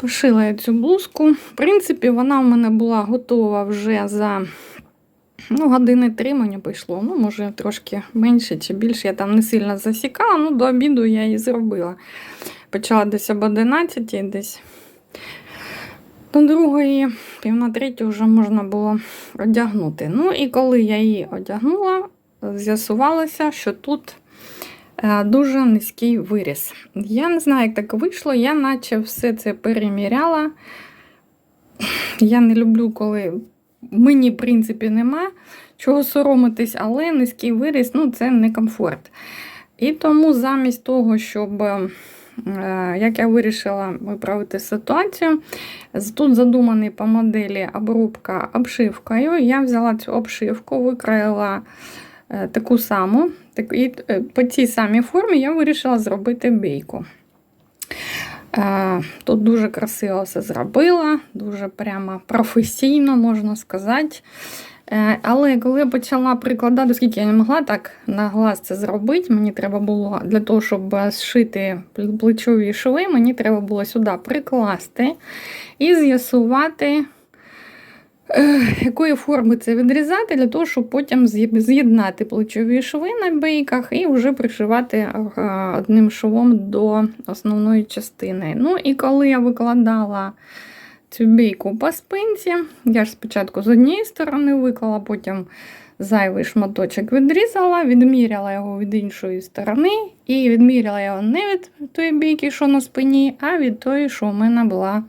Пошила я цю блузку. В принципі, вона в мене була готова вже за ну, години три мені пішло. Ну, може, трошки менше чи більше. Я там не сильно засікала, ну до обіду я її зробила. Почала десь об 11 десь. До другої, пів на третю вже можна було одягнути. Ну і коли я її одягнула, з'ясувалося, що тут дуже низький виріс. Я не знаю, як так вийшло, я наче все це переміряла. Я не люблю, коли мені, в принципі, нема чого соромитись, але низький виріс ну, це не комфорт. І тому замість того, щоб, е, як я вирішила виправити ситуацію, тут задуманий по моделі обрубка обшивкою. Я взяла цю обшивку, викраїла е, таку саму, так, і е, по цій самій формі я вирішила зробити бійку. Е, Тут дуже красиво все зробила, дуже прямо професійно, можна сказати. Е, Але коли я почала прикладати, оскільки я не могла так на глаз це зробити, мені треба було для того, щоб зшити плечові шви, мені треба було сюди прикласти і з'ясувати, якої форми це відрізати, для того, щоб потім з'єднати плечові шви на бейках і вже пришивати е, одним швом до основної частини. Ну і коли я викладала цю бійку по спинці, я ж спочатку з однієї сторони виклала, потім зайвий шматочок відрізала, відміряла його від іншої сторони, і відміряла його не від тої бійки, що на спині, а від тої, що у мене була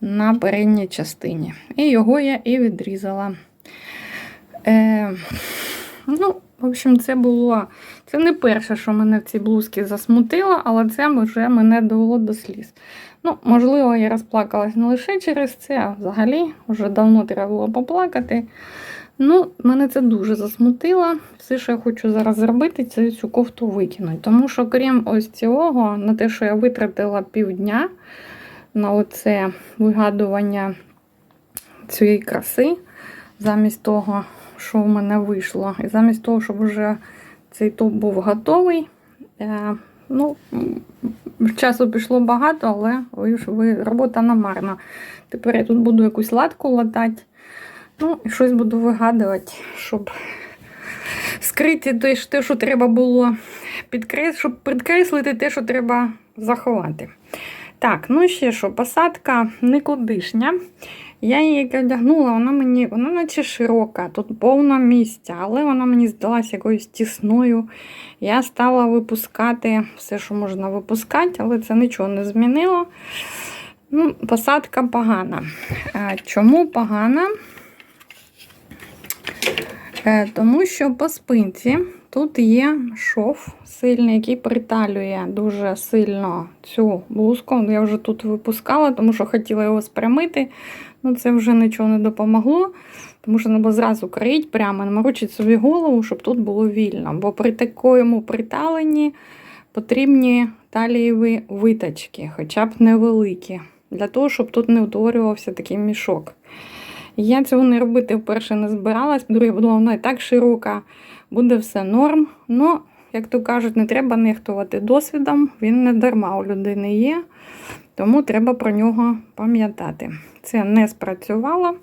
на передній частині. І його я і відрізала. Е, ну, в общем, це було. Це не перше, що мене в цій блузці засмутило, але це вже мене довело до сліз. Ну, можливо, я розплакалась не лише через це, а взагалі вже давно треба було поплакати. Ну, мене це дуже засмутило. Все, що я хочу зараз зробити, це цю кофту викинути. Тому що, крім ось цього, на те, що я витратила півдня на оце вигадування цієї краси, замість того, що в мене вийшло, і замість того, щоб вже цей топ був готовий. Е, ну, часу пішло багато, але ви ви, робота намарна. Тепер я тут буду якусь латку латати. Ну, і щось буду вигадувати, щоб скрити те, що- треба було підкрес... щоб підкреслити те, що треба заховати. Так, ну ще що, посадка никудишня. Я її одягнула, вона мені, вона наче широка, тут повно місця, але вона мені здалася якоюсь тісною. Я стала випускати все, що можна випускати, але це нічого не змінило. Ну, посадка погана. Чому погана? Е, Тому що по спинці тут є шов сильний, який приталює дуже сильно цю блузку. Я вже тут випускала, тому що хотіла його спрямити. Ну, це вже нічого не допомогло, тому що треба зразу кроїть прямо, не морочить собі голову, щоб тут було вільно. Бо при такому приталенні потрібні талієві виточки, хоча б невеликі, для того, щоб тут не утворювався такий мішок. Я цього не робити вперше не збиралась, друге, була вона і так широка, буде все норм. Ну, як то кажуть, не треба нехтувати досвідом, він не дарма у людини є, тому треба про нього пам'ятати. Це не спрацювало.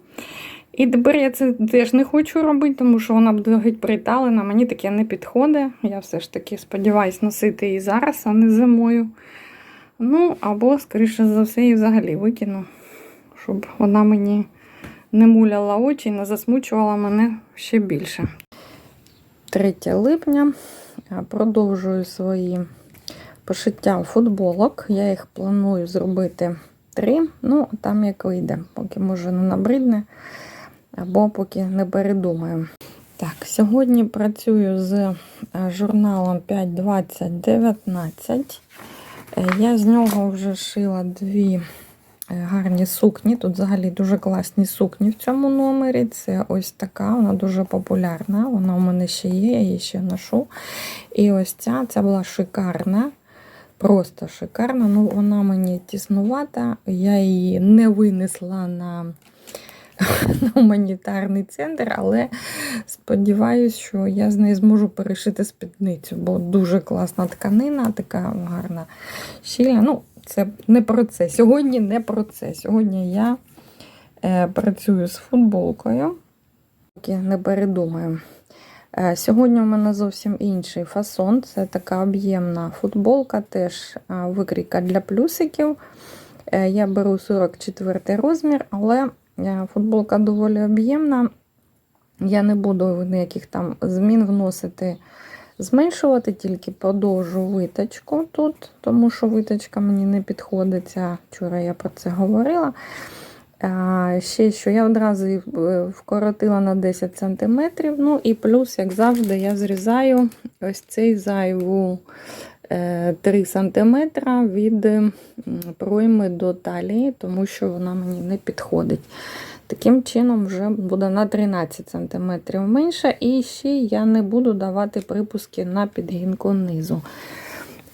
І тепер я це теж не хочу робити, тому що вона буде геть приталена, мені таке не підходить. Я все ж таки сподіваюся носити її зараз, а не зимою. Ну, або, скоріше за все, її взагалі викину, щоб вона мені не муляла очі і не засмучувала мене ще більше. 3 липня продовжую свої пошиття футболок. Я їх планую зробити три. Ну, там як вийде, поки може не набридне, або поки не передумаю. Так, сьогодні працюю з е, журналом 5.20.19. Е, Я з нього вже шила дві гарні сукні. Тут взагалі дуже класні сукні в цьому номері. Це ось така, вона дуже популярна. Вона у мене ще є, я її ще ношу. І ось ця ця була шикарна. Просто шикарна. Ну, вона мені тіснувата. Я її не винесла на, гуманітарний центр, але сподіваюся, що я з неї зможу перешити спідницю, бо дуже класна тканина, така гарна щільна. Ну, це не про це. Сьогодні не про це. Сьогодні я е, працюю з футболкою. Поки Не передумаю. Е, Сьогодні у мене зовсім інший фасон. Це така об'ємна футболка, теж е, викрійка для плюсиків. Е, Я беру 44 розмір, але е, футболка доволі об'ємна. Я не буду ніяких там змін вносити, зменшувати, тільки подовжу виточку тут, тому що виточка мені не підходиться. Вчора я про це говорила. А, ще що я одразу е, вкоротила на 10 см. Ну і плюс, як завжди, я зрізаю ось цей зайву е, 3 см від пройми до талії, тому що вона мені не підходить. Таким чином, вже буде на 13 см менше, і ще я не буду давати припуски на підгінку низу.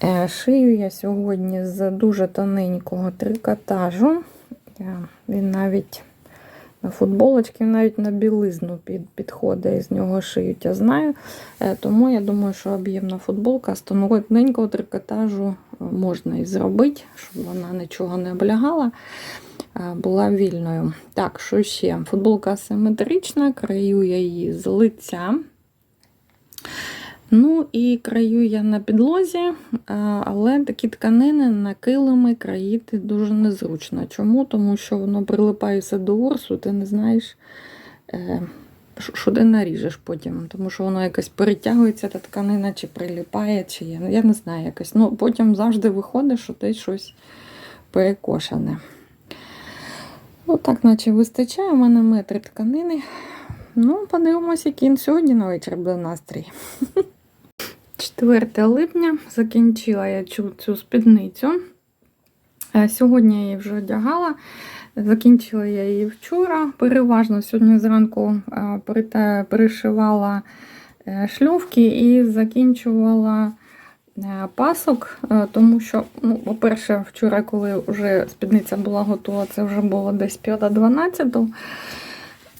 Е, Шию я сьогодні з дуже тоненького трикотажу. Він навіть футболочки, навіть на білизну під, підходить, з нього шиють, я знаю. Е, Тому я думаю, що об'ємна футболка з тоненького трикотажу е, можна і зробити, щоб вона нічого не облягала, була вільною. Так, що ще? Футболка асиметрична, краю я її з лиця. Ну і краю я на підлозі, але такі тканини на килими країти дуже незручно. Чому? Тому що воно прилипає все до ворсу, ти не знаєш, е, що- ти наріжеш потім. Тому що воно якось перетягується, та тканина, чи прилипає, чи я, я не знаю якось. Ну, потім завжди виходить, що ти щось перекошене. Ну, так, наче вистачає, у мене метри тканини. Ну, подивимося, який сьогодні на вечір буде настрій. 4 липня закінчила я цю, цю спідницю. Е, Сьогодні я її вже одягала. Закінчила я її вчора. Переважно сьогодні зранку е, перешивала е, шльовки і закінчувала пасок, тому що, ну, по-перше, вчора, коли вже спідниця була готова, це вже було десь п'ята 12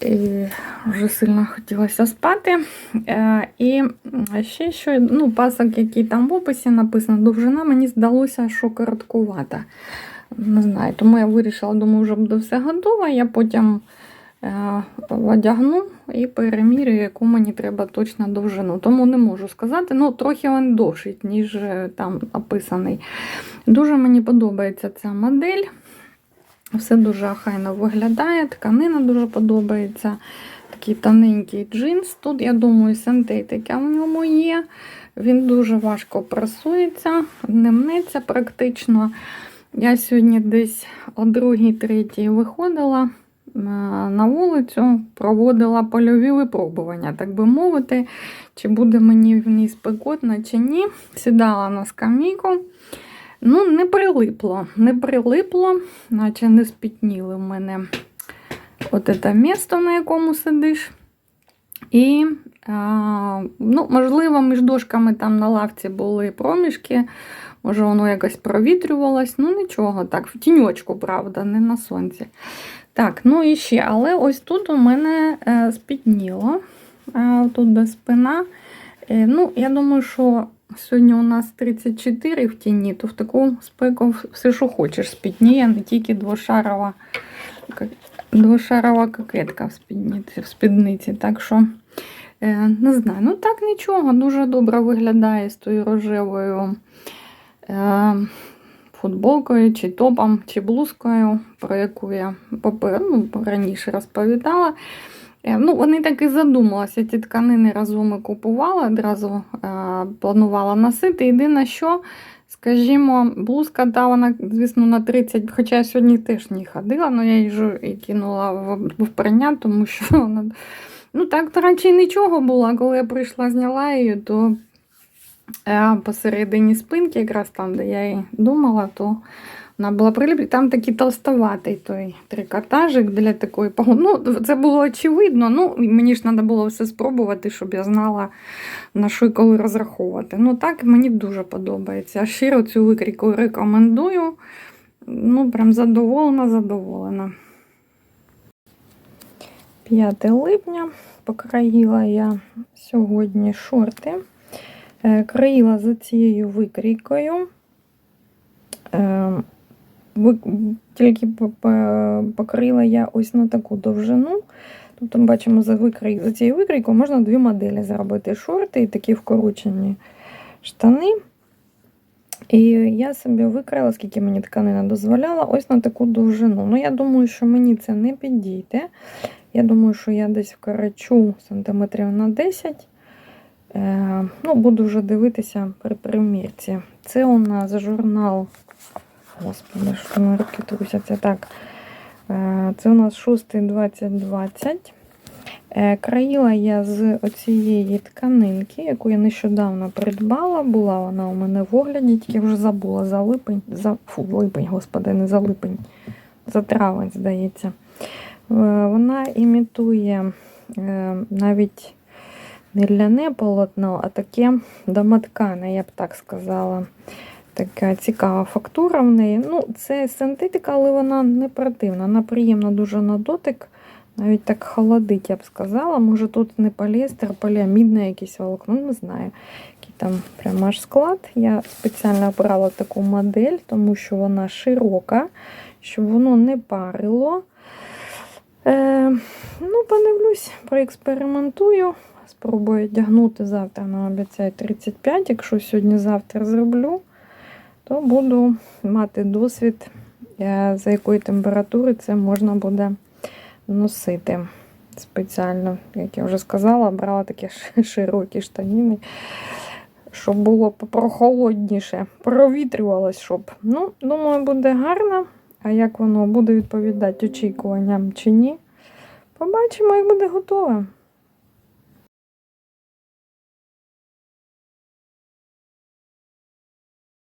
і вже сильно хотілося спати. Е, І ще що, ну, пасок, який там в описі написано, довжина, мені здалося, що короткувата. Не знаю, тому я вирішила, думаю, вже буде все готово. Я потім е, одягну і перемірюю, яку мені треба точно довжину. Тому не можу сказати. Ну, трохи він довший, ніж е, там написаний. Дуже мені подобається ця модель. Все дуже охайно виглядає, тканина дуже подобається. Такий тоненький джинс. Тут, я думаю, синтетика в ньому є. Він дуже важко прасується, не мнеться практично. Я сьогодні десь о 2-3 виходила е, на вулицю, проводила польові випробування, так би мовити, чи буде мені в ній спекотно, чи ні. Сідала на скамійку. Ну, не прилипло, не прилипло, наче не спітніли в мене от це місто, на якому сидиш. І, а, ну, можливо, між дошками там на лавці були проміжки, може, воно якось провітрювалось. Ну, нічого, так, в тіньочку, правда, не на сонці. Так, ну і ще, але ось тут у мене е, спітніло, е, тут де спина. Е, ну, я думаю, що Сьогодні у нас 34 в тіні, то в таку спеку все, що хочеш, спідніє, не тільки двошарова, двошарова кокетка в спідниці. В спідниці. Так що, е, не знаю, ну так нічого, дуже добре виглядає з тою рожевою е, футболкою, чи топом, чи блузкою, про яку я ну, раніше розповідала. Е, Ну, вони так і задумалися. Ці тканини разом і купувала, одразу е, планувала носити. Єдине, що, скажімо, блузка та вона, звісно, на 30, хоча я сьогодні теж не ходила, але я її кинула в, в прання, тому що вона. Ну, так, то радше нічого було. Коли я прийшла, зняла її, то е, посередині спинки, якраз там, де я її думала, то вона була приліплена. Там такий толстоватий той трикотажик для такої погоди. Ну, це було очевидно. Ну, мені ж треба було все спробувати, щоб я знала, на що і коли розраховувати. Ну, так мені дуже подобається. Щиро цю викрійку рекомендую. Ну, прям задоволена, задоволена. 5 липня покраїла я сьогодні шорти. Е, Країла за цією викрійкою. Тільки по- по- покрила я ось на таку довжину. Тобто ми бачимо, за, викрій, за цією викрійкою можна дві моделі зробити: шорти і такі вкорочені штани. І я собі викрила, скільки мені тканина дозволяла, ось на таку довжину. Ну, я думаю, що мені це не підійде. Я думаю, що я десь вкорочу сантиметрів на 10. Е, ну, буду вже дивитися при примірці. Це у нас журнал. Господи, що на руки трусяться. Так. Е, це у нас 6.2020. Е, Країла я з оцієї тканинки, яку я нещодавно придбала. Була вона у мене в огляді, тільки вже забула за липень. За, фу, липень, господи, не за липень. За травень, здається. Е, Вона імітує навіть не ляне полотно, а таке домоткане, я б так сказала. Така цікава фактура в неї. Ну, це синтетика, але вона не противна. Вона приємна дуже на дотик. Навіть так холодить, я б сказала. Може тут не поліестер, а поліамідне якесь волокно, не знаю. Який там прямо аж склад. Я спеціально обрала таку модель, тому що вона широка, щоб воно не парило. Е, ну, подивлюсь, проекспериментую. Спробую одягнути завтра, нам обіцяють 35. Якщо сьогодні-завтра зроблю, то буду мати досвід, е, за якої температури це можна буде носити спеціально. Як я вже сказала, брала такі широкі штаніни, щоб було прохолодніше, провітрювалось, щоб. Ну, думаю, буде гарно. А як воно буде відповідати очікуванням чи ні? Побачимо, як буде готове.